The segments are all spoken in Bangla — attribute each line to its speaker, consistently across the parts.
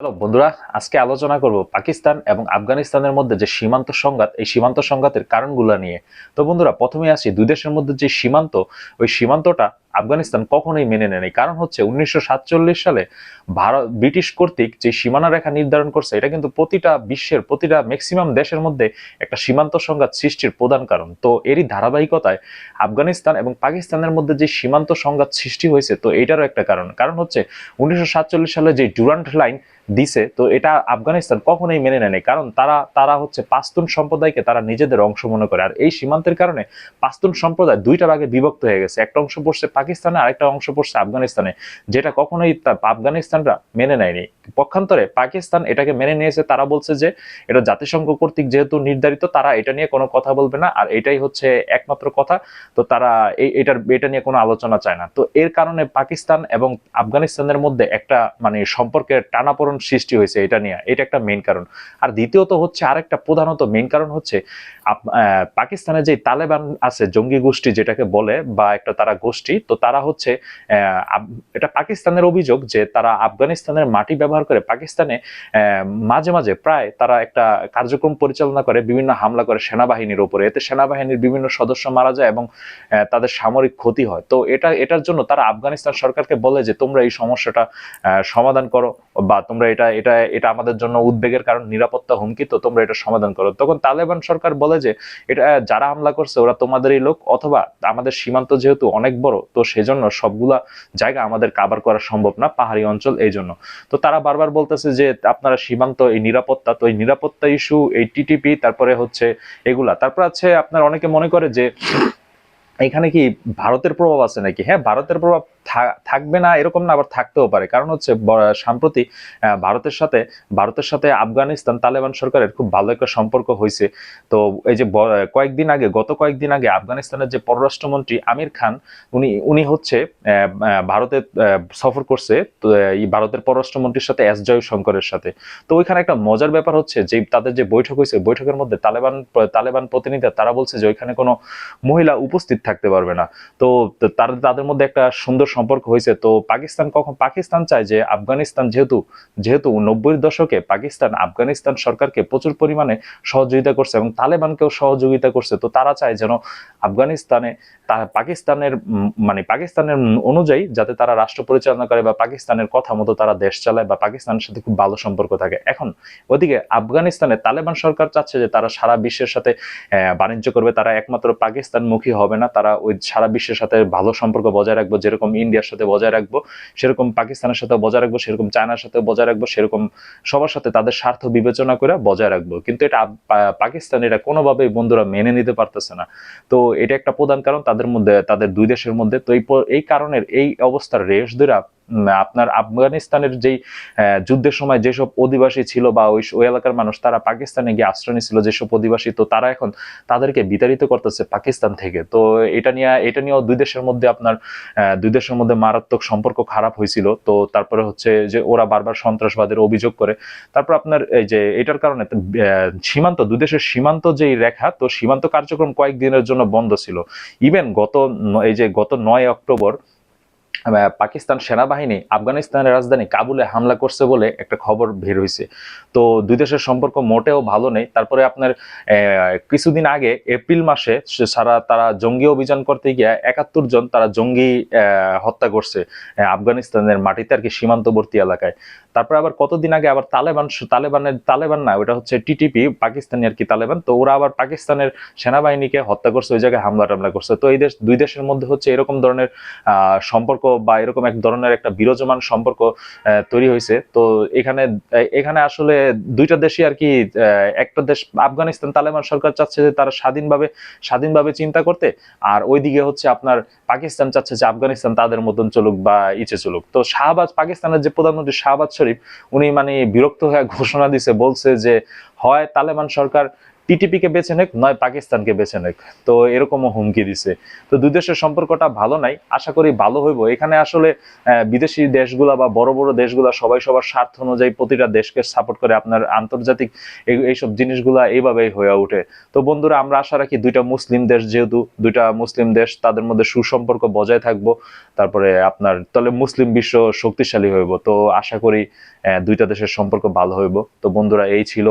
Speaker 1: হ্যালো, বন্ধুরা, আজকে আলোচনা করব পাকিস্তান এবং আফগানিস্তানের মধ্যে যে সীমান্ত সংঘাত, এই সীমান্ত সংঘাতের কারণগুলো নিয়ে। তো বন্ধুরা, প্রথমে আসি, দুই দেশের মধ্যে যে সীমান্ত, ওই সীমান্তটা আফগানিস্তান কখনোই মেনে নেয়নি। কারণ হচ্ছে উনিশশো সাতচল্লিশ সালে ভারত, ব্রিটিশ কর্তৃক যে সীমানা রেখা নির্ধারণ করছে, এটা কিন্তু প্রতিটা বিশ্বের, প্রতিটা ম্যাক্সিমাম দেশের মধ্যে একটা সীমান্ত সংঘাত সৃষ্টির প্রধান কারণ। তো এরই ধারাবাহিকতায় আফগানিস্তান এবং পাকিস্তানের মধ্যে যে সীমান্ত সংঘাত সৃষ্টি হয়েছে, তো এটারও একটা কারণ। কারণ হচ্ছে উনিশশো সাতচল্লিশ সালে যে ডুরান্ট লাইন দিছে, তো এটা আফগানিস্তান কখনোই মেনে নেয়নি। কারণ তারা তারা হচ্ছে পাস্তুন সম্প্রদায়কে তারা নিজেদের অংশ মনে করে। আর এই সীমান্তের কারণে পাস্তুন সম্প্রদায় দুইটা ভাগে বিভক্ত হয়ে গেছে। একটা অংশ পড়ছে পাকিস্তানে আরেকটা অংশ পড়ছে আফগানিস্তানে, যেটা কখনোই আফগানিস্তানরা মেনে নেয়নি। পক্ষান্তরে পাকিস্তান এটাকে মেনে নিয়েছে, তারা বলছে যে এটা জাতিসংঘ কর্তৃক যেহেতু নির্ধারিত, তারা এটা নিয়ে কোনো কথা বলবে না, আর এটাই হচ্ছে একমাত্র কথা। তো তারা এই এটার, এটা নিয়ে কোনো আলোচনা চায় না। তো এর কারণে পাকিস্তান এবং আফগানিস্তানের মধ্যে একটা মানে সম্পর্কের টানাপোড়ন সৃষ্টি হয়েছে এটা নিয়ে। এটা একটা মেইন কারণ। আর দ্বিতীয়ত হচ্ছে, আরেকটা প্রধানত মেইন কারণ হচ্ছে পাকিস্তানে যে তালেবান আছে, জঙ্গি গোষ্ঠী যেটাকে বলে, বা একটা তারা গোষ্ঠী তো তারা হচ্ছে এটা পাকিস্তানের অভিযোগ যে তারা আফগানিস্তানের মাটি ব্যবহার করে পাকিস্তানে মাঝে মাঝে প্রায় তারা একটা কার্যক্রম পরিচালনা করে, বিভিন্ন হামলা করে সেনাবাহিনীর উপরে এতে সেনাবাহিনীর বিভিন্ন সদস্য মারা যায় এবং তাদের সামরিক ক্ষতি হয়। তো এটা, এটার জন্য তারা আফগানিস্তান সরকারকে বলে যে, তোমরা এই সমস্যাটা সমাধান করো বা তোমরা এটা এটা এটা আমাদের জন্য উদ্বেগের কারণ, নিরাপত্তা হুমকি, তো তোমরা এটা সমাধান করো। তখন তালেবান সরকার বলে যে, এটা, যারা হামলা করছে, ওরা তোমাদেরই লোক অথবা আমাদের সীমান্ত যেহেতু অনেক বড় তো সেজন্য সবগুলা জায়গা আমাদের কাভার করা সম্ভব না, পাহাড়ি অঞ্চল এই জন্য তো তারা বারবার বলতেছে যে আপনারা সীমান্ত, এই নিরাপত্তা, তো এই নিরাপত্তা ইস্যু এই টিটিপি তারপরে হচ্ছে এগুলা। তারপর আছে আপনার অনেকে মনে করে যে এখানে কি ভারতের প্রভাব আছে নাকি? হ্যাঁ ভারতের প্রভাব থাকবে না, এরকম না, আবার থাকতেও পারে। কারণ হচ্ছে সাম্প্রতি ভারতের সাথে ভারতের সাথে আফগানিস্তান, তালেবান সরকারের খুব ভালো একটা সম্পর্ক হয়েছে। তো এই যে কয়েকদিন আগে, গত কয়েকদিন আগে আফগানিস্তানের যে পররাষ্ট্রমন্ত্রী আমির খান, উনি উনি হচ্ছে ভারতে সফর করছে, তো, এই ভারতের পররাষ্ট্রমন্ত্রীর সাথে এস জয়শঙ্করের সাথে। তো ওইখানে একটা মজার ব্যাপার হচ্ছে, যে তাদের যে বৈঠক হয়েছে, বৈঠকের মধ্যে তালেবান তালেবান প্রতিনিধিরা, তারা বলছে যে ওইখানে কোনো মহিলা উপস্থিত থাকতে পারবে না। তো তাদের মধ্যে একটা সুন্দর সম্পর্ক হয়েছে। তো পাকিস্তান কখন, পাকিস্তান চায় যে আফগানিস্তান যেহেতু যেহেতু নব্বই দশকে পাকিস্তান, আফগানিস্তান সরকারকে প্রচুর পরিমাণে সহযোগিতা করছে এবং তালেবানকেও সহযোগিতা করছে। তো তারা চায় যেন আফগানিস্তানে পাকিস্তানের মানে পাকিস্তানের অনুযায়ী যাতে তারা রাষ্ট্র পরিচালনা করে বা পাকিস্তানের কথা মতো তারা দেশ চালায় বা পাকিস্তানের সাথে খুব ভালো সম্পর্ক থাকে। এখন ওদিকে আফগানিস্তানে তালেবান সরকার চাচ্ছে যে তারা সারা বিশ্বের সাথে বাণিজ্য করবে। তারা একমাত্র পাকিস্তানমুখী হবে না। তারা ওই সারা বিশ্বের সাথে ভালো সম্পর্ক বজায় রাখব, যেরকম ইন্ডিয়ার সাথে বজায় রাখব, সেরকম পাকিস্তানের সাথে বজায় রাখব, সেরকম চায়নার সাথে বজায় রাখব, সেরকম সবার সাথে তাদের স্বার্থ বিবেচনা করে বজায় রাখব। কিন্তু এটা পাকিস্তান এটা কোনোভাবেই বন্ধুরা মেনে নিতে পারতেছে না। তো এটা একটা প্রধান কারণ তাদের মধ্যে, তাদের দুই দেশের মধ্যে। তো এই কারণের এই অবস্থার রেশ ধরে আপনার আফগানিস্তানের যেই যুদ্ধের সময় যেসব অধিবাসী ছিল বা ওই ওই এলাকার মানুষ, তারা পাকিস্তানে গিয়ে আশ্রয় নিয়েছিল যেসব অধিবাসী, তো তারা এখন তাদেরকে বিতাড়িত করতেছে পাকিস্তান থেকে। তো এটা নিয়ে, এটা নিয়েও দুই দেশের মধ্যে আপনার দুই দেশের মধ্যে মারাত্মক সম্পর্ক খারাপ হয়েছিল। তো তারপরে হচ্ছে যে ওরা বারবার সন্ত্রাসবাদের অভিযোগ করে। তারপর আপনার এই যে এটার কারণে সীমান্ত, দুই দেশের সীমান্ত যেই রেখা, তো সীমান্ত কার্যক্রম কয়েকদিনের জন্য বন্ধ ছিল। ইভেন গত এই যে গত নয় অক্টোবর পাকিস্তান সেনাবাহিনী আফগানিস্তানের রাজধানী কাবুলে হামলা করছে বলে একটা খবর বের হয়েছে তো দুই দেশের সম্পর্ক মোটেও ভালো নেই। তারপরে আপনার কিছুদিন আগে এপ্রিল মাসে সারা, তারা জঙ্গি অভিযান করতে গিয়ে একাত্তর জন তারা জঙ্গি হত্যা করছে আফগানিস্তানের মাটিতে আর কি সীমান্তবর্তী এলাকায়। তারপরে আবার কতদিন আগে আবার তালেবান, তালেবানের, তালেবান না, ওটা হচ্ছে টিটিপি, পাকিস্তানি আর কি তালেবান। তো ওরা আবার পাকিস্তানের সেনাবাহিনীকে হত্যা করছে, ওই জায়গায় হামলা টামলা করছে। তো এই দেশ, দুই দেশের মধ্যে হচ্ছে এরকম ধরনের সম্পর্ক বা এরকম এক ধরনের একটা বিরাজমান সম্পর্ক তৈরি হয়েছে। তো এখানে এখানে আসলে দুইটা দেশই আর কি একটা দেশ আফগানিস্তান, তালেবান সরকার চাচ্ছে যে তারা স্বাধীনভাবে স্বাধীনভাবে চিন্তা করতে, আর ওইদিকে হচ্ছে আপনার পাকিস্তান চাচ্ছে যে আফগানিস্তান তাদের মতন চলুক বা ইচ্ছে চলুক। তো শাহবাজ, পাকিস্তানের যে প্রধানমন্ত্রী শাহবাজ শরীফ, উনি মানে বিরক্ত হয়ে ঘোষণা দিছে, বলছে যে হয় তালেবান সরকার টিটিপি কে বেছে নেক, নয় পাকিস্তানকে বেছে নেক। তো এরকমও হুমকি দিছে। তো দুই দেশের সম্পর্কটা ভালো নাই, আশা করি ভালো হইব। এখানে আসলে বিদেশি দেশগুলা বা বড় বড় দেশগুলা সবাই সবার স্বার্থ অনুযায়ী প্রতিটা দেশকে সাপোর্ট করে আপনার আন্তর্জাতিক এইসব জিনিসগুলা এইভাবেই হয়ে ওঠে। তো বন্ধুরা, আমরা আশা রাখি দুইটা মুসলিম দেশ যেহেতু, দুইটা মুসলিম দেশ, তাদের মধ্যে সুসম্পর্ক বজায় থাকব। তারপরে আপনার, তাহলে মুসলিম বিশ্ব শক্তিশালী হইব। তো আশা করি দুইটা দেশের সম্পর্ক ভালো হইব। তো বন্ধুরা, এই ছিল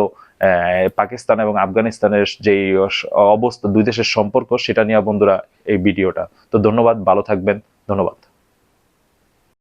Speaker 1: পাকিস্তান এবং আফগানিস্তানের যেই অবস্থা, দুই দেশের সম্পর্ক, সেটা নিয়ে বন্ধুরা এই ভিডিওটা। তো ধন্যবাদ, ভালো থাকবেন, ধন্যবাদ।